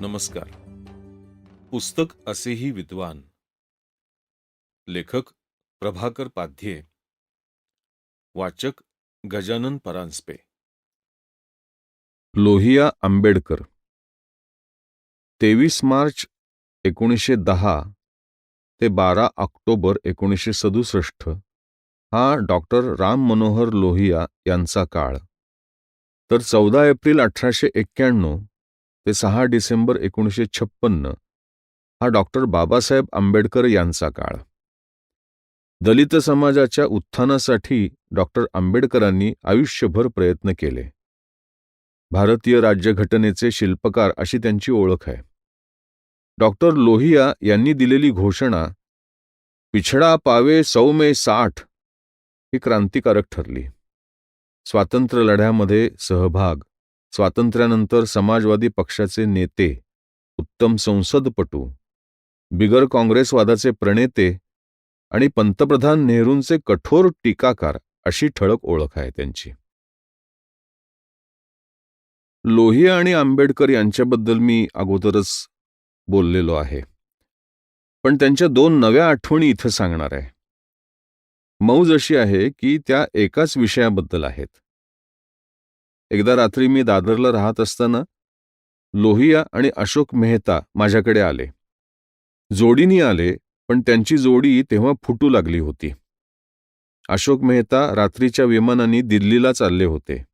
नमस्कार. पुस्तक असेही विद्वान. लेखक प्रभाकर पाध्ये. वाचक गजानन परांजपे. लोहिया आंबेडकर. तेवीस मार्च एकोणीसशे दहा ते बारा ऑक्टोबर एकोणीसशे सदुसष्ट हा डॉक्टर राम मनोहर लोहिया यांचा काळ. तर चौदा एप्रिल अठराशे एक्क्याण्णव ते सहा डिसेंबर एकोणीसशे छप्पन्न. हा डॉक्टर बाबासाहेब आंबेडकर यांचा काळ. दलित समाजाच्या उत्थानासाठी डॉक्टर आंबेडकरांनी आयुष्यभर प्रयत्न केले. भारतीय राज्यघटनेचे शिल्पकार अशी त्यांची ओळख आहे. डॉक्टर लोहिया यांनी दिलेली घोषणा पिछडा पावे सौमे साठ ही क्रांतिकारक ठरली. स्वातंत्र्य लढ्यामध्ये सहभाग स्वातंत्र्यानंतर समाजवादी पक्षाचे नेते उत्तम संसदपटू बिगर काँग्रेसवादाचे प्रणेते आणि पंतप्रधान नेहरूंचे कठोर टीकाकार अशी ठळक ओळख आहे त्यांची. लोहिया आणि आंबेडकर यांच्याबद्दल मी अगोदरच बोललेलो आहे. पण त्यांच्या दोन नव्या आठवणी इथं सांगणार आहे. मौज अशी आहे की त्या एकाच विषयाबद्दल आहेत. एकदा रात्री मी दादरला राहत असताना लोहिया आणि अशोक मेहता माझ्याकडे आले. जोडीनी आले पण त्यांची जोडी तेव्हा फुटू लागली होती. अशोक मेहता रात्रीच्या विमानाने दिल्लीला चालले होते.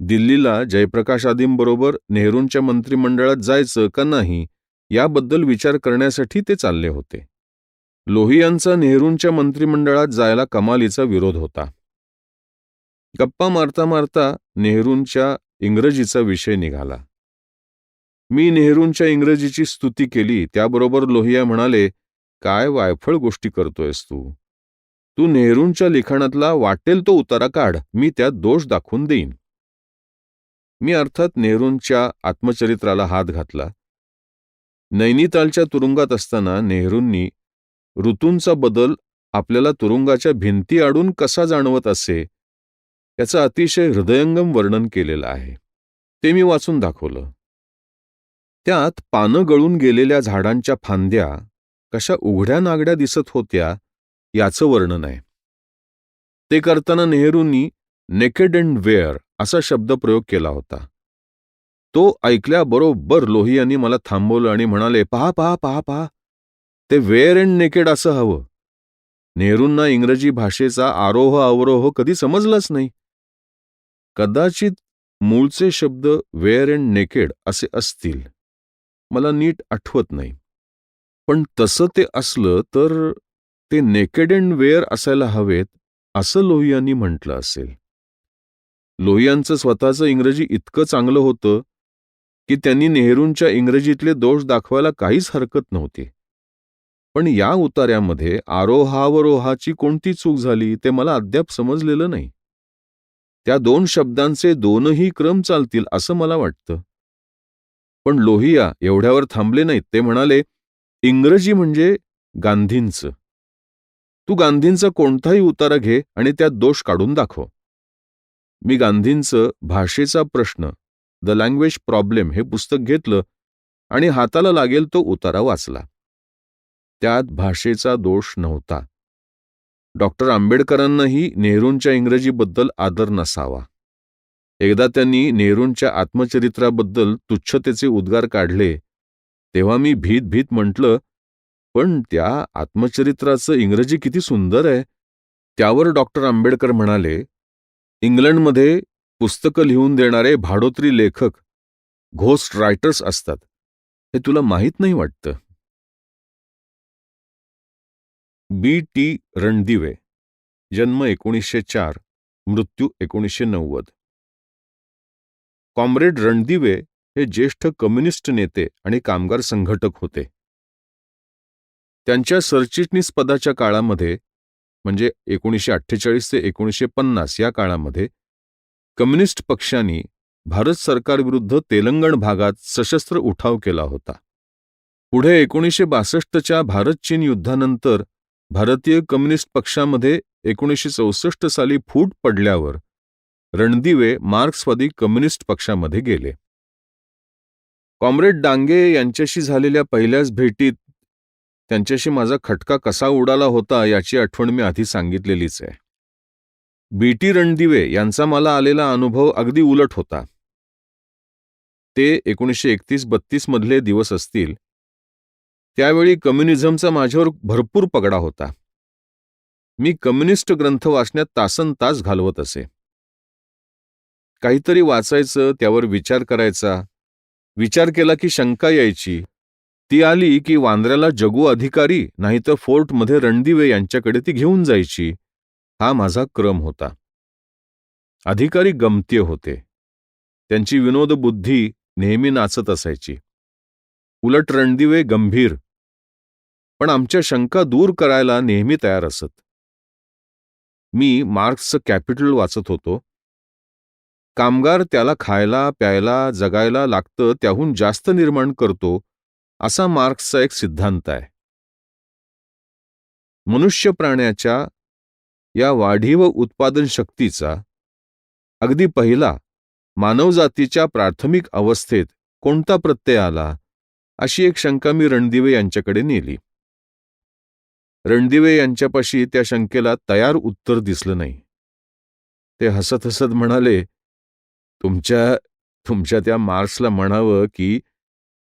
दिल्लीला जयप्रकाश आदींबरोबर नेहरूंच्या मंत्रिमंडळात जायचं का नाही याबद्दल विचार करण्यासाठी ते चालले होते. लोहियांचा नेहरूंच्या मंत्रिमंडळात जायला कमालीचा विरोध होता. गप्पा मारता मारता नेहरूंच्या इंग्रजीचा विषय निघाला. मी नेहरूंच्या इंग्रजीची स्तुती केली त्याबरोबर लोहिया म्हणाले काय वायफळ गोष्टी करतोयस तू? तू नेहरूंच्या लिखाणातला वाटेल तो उतारा काढ मी त्यात दोष दाखवून देईन. मी अर्थात नेहरूंच्या आत्मचरित्राला हात घातला. नैनितालच्या तुरुंगात असताना नेहरूंनी ऋतूंचा बदल आपल्याला तुरुंगाच्या भिंती आडून कसा जाणवत असे याचं अतिशय हृदयंगम वर्णन केलेलं आहे. ते मी वाचून दाखवलं. त्यात पानं गळून गेलेल्या झाडांच्या फांद्या कशा उघड्या नागड्या दिसत होत्या याचं वर्णन आहे. ते करताना नेहरूंनी नेकेड अँड वेअर असा शब्द प्रयोग केला होता. तो ऐकल्याबरोबर लोही यांनी मला थांबवलं आणि म्हणाले पहा पहा पहा पहा ते वेअर अँड नेकेड असं हवं. नेहरूंना इंग्रजी भाषेचा आरोह अवरोह कधी समजलाच नाही. कदाचित मूळचे शब्द वेअर अँड नेकेड असे असतील. मला नीट आठवत नाही. पण तसं ते असलं तर ते नेकेड अँड वेअर असायला हवेत असं लोहियांनी म्हटलं असेल. लोहियांचं स्वतःचं इंग्रजी इतकं चांगलं होतं की त्यांनी नेहरूंच्या इंग्रजीतले दोष दाखवायला काहीच हरकत नव्हती. पण या उतार्यामध्ये आरोहावरोहाची कोणती चूक झाली ते मला अद्याप समजलेलं नाही. त्या दोन शब्दांचे दोनही क्रम चालतील असं मला वाटतं. पण लोहिया एवढ्यावर थांबले नाहीत. ते म्हणाले इंग्रजी म्हणजे गांधींचं. तू गांधींचा कोणताही उतारा घे आणि त्यात दोष काढून दाखव. मी गांधींचं भाषेचा प्रश्न द लँग्वेज प्रॉब्लेम हे पुस्तक घेतलं आणि हाताला लागेल तो उतारा वाचला. त्यात भाषेचा दोष नव्हता. डॉक्टर आंबेडकरांनाही नेहरूंच्या इंग्रजीबद्दल आदर नसावा. एकदा त्यांनी नेहरूंच्या आत्मचरित्राबद्दल तुच्छतेचे उद्गार काढले तेव्हा मी भीत भीत म्हटलं पण त्या आत्मचरित्राचं इंग्रजी किती सुंदर आहे. त्यावर डॉक्टर आंबेडकर म्हणाले इंग्लंडमध्ये पुस्तकं लिहून देणारे भाडोत्री लेखक घोस्ट रायटर्स असतात. हे तुला माहीत नाही वाटतं? बी टी रणदिवे जन्म एकोणीसशे चार मृत्यू एकोणीसशे नव्वद. कॉम्रेड रणदिवे हे ज्येष्ठ कम्युनिस्ट नेते आणि कामगार संघटक होते. त्यांच्या सरचिटणीस पदाच्या काळामध्ये म्हणजे एकोणीसशे अठ्ठेचाळीस ते एकोणीसशे पन्नास या काळामध्ये कम्युनिस्ट पक्षांनी भारत सरकारविरुद्ध तेलंगण भागात सशस्त्र उठाव केला होता. पुढे एकोणीसशे बासष्टच्या भारत चीन युद्धानंतर भारतीय कम्युनिस्ट पक्षामध्ये एकोणीसशे चौसष्ट साली फूट पडल्यावर रणदिवे मार्क्सवादी कम्युनिस्ट पक्षामध्ये गेले. कॉम्रेड डांगे यांच्याशी झालेल्या पहिल्याच भेटीत त्यांच्याशी माझा खटका कसा उडाला होता याची आठवण मी आधी सांगितलेलीच आहे. बी टी रणदिवे यांचा मला आलेला अनुभव अगदी उलट होता. ते एकोणीसशे एकतीस बत्तीस मधले दिवस असतील त्यावेळी कम्युनिझमचा माझ्यावर भरपूर पगडा होता. मी कम्युनिस्ट ग्रंथ वाचण्यात तासन तास घालवत असे. काहीतरी वाचायचं त्यावर विचार करायचा. विचार केला की शंका यायची. ती आली की वांद्र्याला जगू अधिकारी नाहीतर फोर्टमध्ये रणदिवे यांच्याकडे ती घेऊन जायची. हा माझा क्रम होता. अधिकारी गमतीय होते. त्यांची विनोदबुद्धी नेहमी नाचत असायची. उलट रणदिवे गंभीर. पण आमच्या शंका दूर करायला नेहमी तयार असत. मी मार्क्सचं कॅपिटल वाचत होतो. कामगार त्याला खायला प्यायला जगायला लागतं त्याहून जास्त निर्माण करतो असा मार्क्सचा एक सिद्धांत आहे. मनुष्य प्राण्याच्या या वाढीव उत्पादन शक्तीचा अगदी पहिला मानवजातीच्या प्राथमिक अवस्थेत कोणता प्रत्यय आला अशी एक शंका मी रणदिवे यांच्याकडे नेली. रणदिवे यांच्यापाशी त्या शंकेला तयार उत्तर दिसलं नाही. ते हसत हसत म्हणाले तुमच्या तुमच्या त्या मार्क्सला म्हणावं की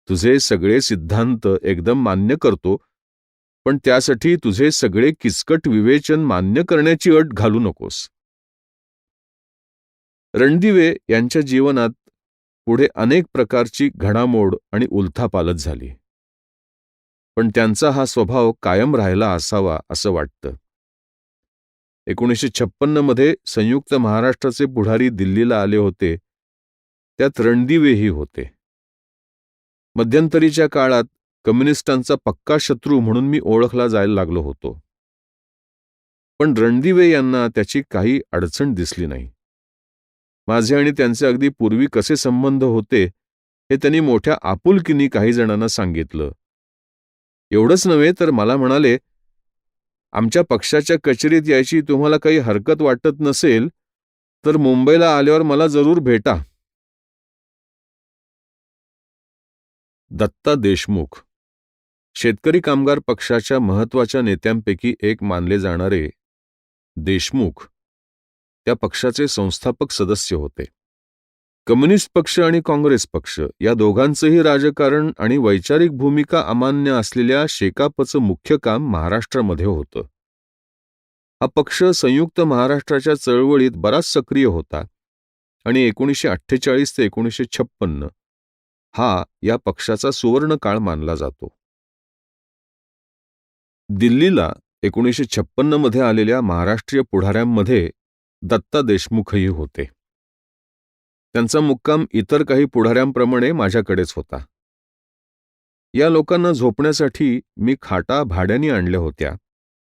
तुझे सगळे सिद्धांत एकदम मान्य करतो पण त्यासाठी तुझे सगळे किचकट विवेचन मान्य करण्याची अट घालू नकोस. रणदिवे यांच्या जीवनात पुढे अनेक प्रकारची घडामोड आणि उलथापालत झाली. पण त्यांचा हा स्वभाव कायम राहिला असावा असं वाटतं. एकोणीसशे छप्पन्नमध्ये संयुक्त महाराष्ट्राचे पुढारी दिल्लीला आले होते. त्यात रणदिवेही होते. मध्यंतरीच्या काळात कम्युनिस्टांचा पक्का शत्रू म्हणून मी ओळखला जायला लागलो होतो. पण रणदिवे यांना त्याची काही अडचण दिसली नाही. माझे आणि त्यांचे अगदी पूर्वी कसे संबंध होते हे त्यांनी मोठ्या आपुलकीनी काही जणांना सांगितलं. एवढंच नव्हे तर मला म्हणाले आमच्या पक्षाच्या कचेरीत यायची तुम्हाला काही हरकत वाटत नसेल तर मुंबईला आल्यावर मला जरूर भेटा. दत्ता देशमुख शेतकरी कामगार पक्षाच्या महत्त्वाच्या नेत्यांपैकी एक मानले जाणारे देशमुख त्या पक्षाचे संस्थापक सदस्य होते. कम्युनिस्ट पक्ष आणि काँग्रेस पक्ष या दोघांचंही राजकारण आणि वैचारिक भूमिका अमान्य असलेल्या शेकापचं मुख्य काम महाराष्ट्रामध्ये होतं. हा पक्ष संयुक्त महाराष्ट्राच्या चळवळीत बराच सक्रिय होता आणि एकोणीसशे अठ्ठेचाळीस ते एकोणीसशे छप्पन्न हा या पक्षाचा सुवर्ण काळ मानला जातो. दिल्लीला एकोणीसशे छप्पन्नमध्ये आलेल्या महाराष्ट्रीय पुढाऱ्यांमध्ये दत्ता देशमुखही होते. त्यांचा मुक्काम इतर काही पुढाऱ्यांप्रमाणे माझ्याकडेच होता. या लोकांना झोपण्यासाठी मी खाटा भाड्याने आणल्या होत्या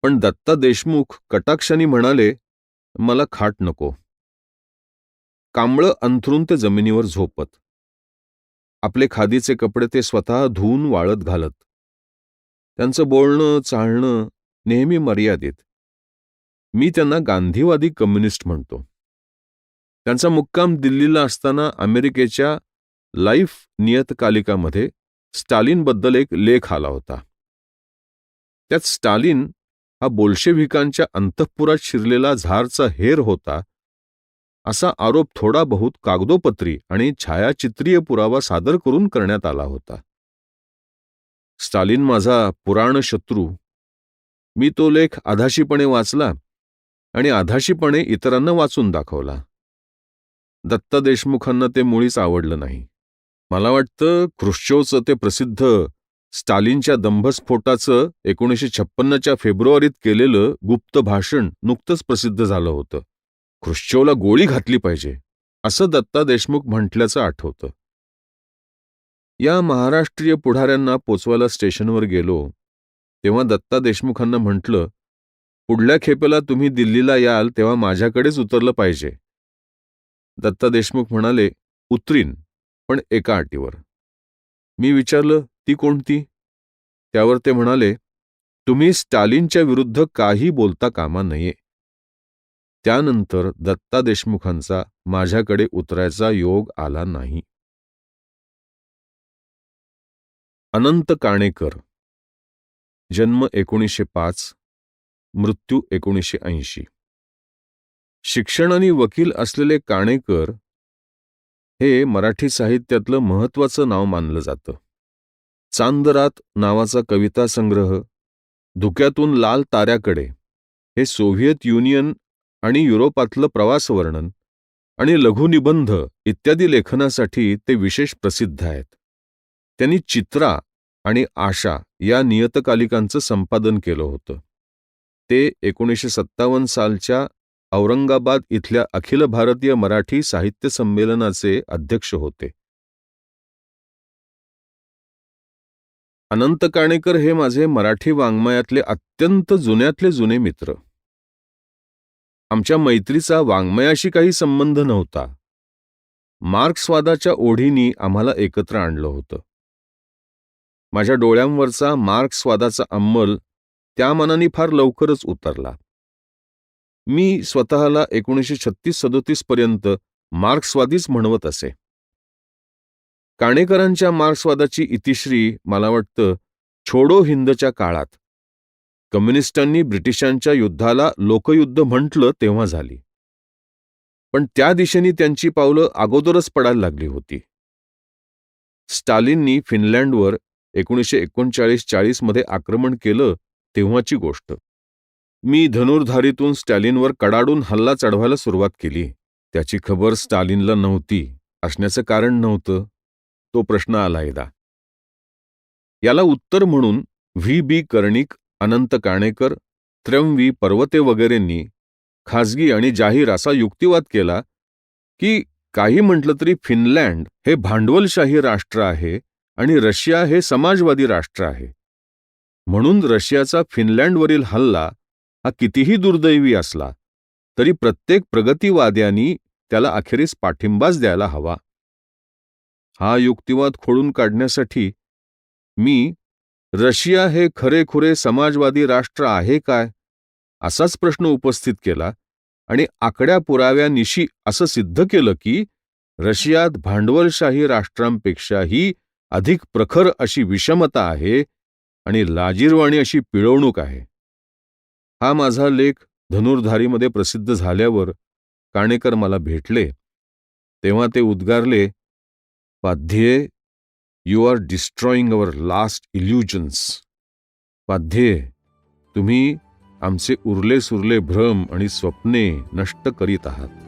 पण दत्ता देशमुख कटाक्षाने म्हणाले मला खाट नको. कांबळं अंथरून ते जमिनीवर झोपत. आपले खादीचे कपडे ते स्वतः धुवून वाळत घालत. त्यांचं बोलणं चालणं नेहमी मर्यादित. मी त्यांना गांधीवादी कम्युनिस्ट म्हणतो. त्यांचा मुक्काम दिल्लीला असताना अमेरिकेच्या लाईफ नियतकालिकामध्ये स्टालिनबद्दल एक लेख आला होता. त्यात स्टालिन हा बोल्शेव्हिकांच्या अंतःपुरात शिरलेला झारचा हेर होता असा आरोप थोडा बहुत कागदोपत्री आणि छायाचित्रीय पुरावा सादर करून करण्यात आला होता. स्टालिन माझा पुराण शत्रू. मी तो लेख आधाशीपणे वाचला आणि आधाशीपणे इतरांना वाचून दाखवला. दत्ता देशमुखांना ते मुळीच आवडलं नाही. मला वाटतं ख्रुश्चोवचं ते प्रसिद्ध स्टालिनच्या दंभस्फोटाचं एकोणीसशे छप्पन्नच्या फेब्रुवारीत केलेलं गुप्त भाषण नुकतंच प्रसिद्ध झालं होतं. ख्रुश्चोवला गोळी घातली पाहिजे असं दत्ता देशमुख म्हटल्याचं आठवतं. या महाराष्ट्रीय पुढाऱ्यांना पोचवायला स्टेशनवर गेलो तेव्हा दत्ता देशमुखांना म्हटलं पुढल्या खेपेला तुम्ही दिल्लीला याल तेव्हा माझ्याकडेच उतरलं पाहिजे. दत्ता देशमुख म्हणाले उतरीन पण एका अटीवर. मी विचारलं ती कोणती? त्यावर ते म्हणाले तुम्ही स्टालिनच्या विरुद्ध काही बोलता कामा नये. त्यानंतर दत्ता देशमुखांचा माझ्याकडे उतरायचा योग आला नाही. अनंत काणेकर. जन्म एकोणीसशे पाच मृत्यू एकोणीसशे ऐंशी. शिक्षण आणि वकील असलेले काणेकर हे मराठी साहित्यातलं महत्वाचं नाव मानलं जातं. चांदरात नावाचा कविता संग्रह धुक्यातून लाल ताऱ्याकडे हे सोव्हिएत युनियन आणि युरोपातलं प्रवास वर्णन आणि लघुनिबंध इत्यादी लेखनासाठी ते विशेष प्रसिद्ध आहेत. त्यांनी चित्रा आणि आशा या नियतकालिकांचं संपादन केलं होतं. ते एकोणीसशे सत्तावन्न सालच्या औरंगाबाद इथल्या अखिल भारतीय मराठी साहित्य संमेलनाचे अध्यक्ष होते. अनंत काणेकर हे माझे मराठी वाङ्मयातले अत्यंत जुन्यातले जुने मित्र. आमच्या मैत्रीचा वाङ्मयाशी काही संबंध नव्हता. मार्क्सवादाच्या ओढीनी आम्हाला एकत्र आणलं होतं. माझ्या डोळ्यांवरचा मार्क्सवादाचा अंमल त्या मनाने फार लवकरच उतरला. मी स्वतःला एकोणीसशे छत्तीस सदोतीस पर्यंत मार्क्सवादीच म्हणवत असे. काणेकरांच्या मार्क्सवादाची इतिश्री मला वाटतं छोडो हिंदच्या काळात. कम्युनिस्टांनी ब्रिटिशांच्या युद्धाला लोकयुद्ध म्हटलं तेव्हा झाली. पण त्या दिशेने त्यांची पावलं अगोदरच पडायला लागली होती. स्टालिननी फिनलँडवर एकोणीसशे एकोणचाळीस चाळीसमध्ये आक्रमण केलं तेव्हाची गोष्ट. मी धनुर्धारीतून स्टॅलिनवर कडाडून हल्ला चढवायला सुरुवात केली. त्याची खबर स्टालिनला नव्हती असण्याचं कारण नव्हतं. तो प्रश्न आला एकदा. याला उत्तर म्हणून व्ही. बी. कर्णिक अनंत काणेकर त्र्यंवी पर्वते वगैरेंनी खाजगी आणि जाहीर असा युक्तिवाद केला की काही म्हटलं तरी फिनलँड हे भांडवलशाही राष्ट्र आहे आणि रशिया हे समाजवादी राष्ट्र आहे. म्हणून रशियाचा फिनलँडवरील हल्ला हा कितीही दुर्दैवी असला तरी प्रत्येक प्रगतीवाद्यांनी त्याला अखेरीस पाठिंबाच द्यायला हवा. हा युक्तिवाद खोडून काढण्यासाठी मी रशिया हे खरेखुरे समाजवादी राष्ट्र आहे काय असाच प्रश्न उपस्थित केला आणि आकड्या पुराव्यानिशी असं सिद्ध केलं की रशियात भांडवलशाही राष्ट्रांपेक्षाही अधिक प्रखर अशी विषमता आहे आणि लाजीरवाणी अशी पिळवणूक आहे. हा माझा लेख धनुर्धारीमध्ये प्रसिद्ध झाल्यावर काणेकर मला भेटले. तेव्हा ते उद्गारले Padhye you are destroying our last illusions Padhye तुम्ही आमचे उरले सुरले भ्रम आणि स्वप्ने नष्ट करीत आहात.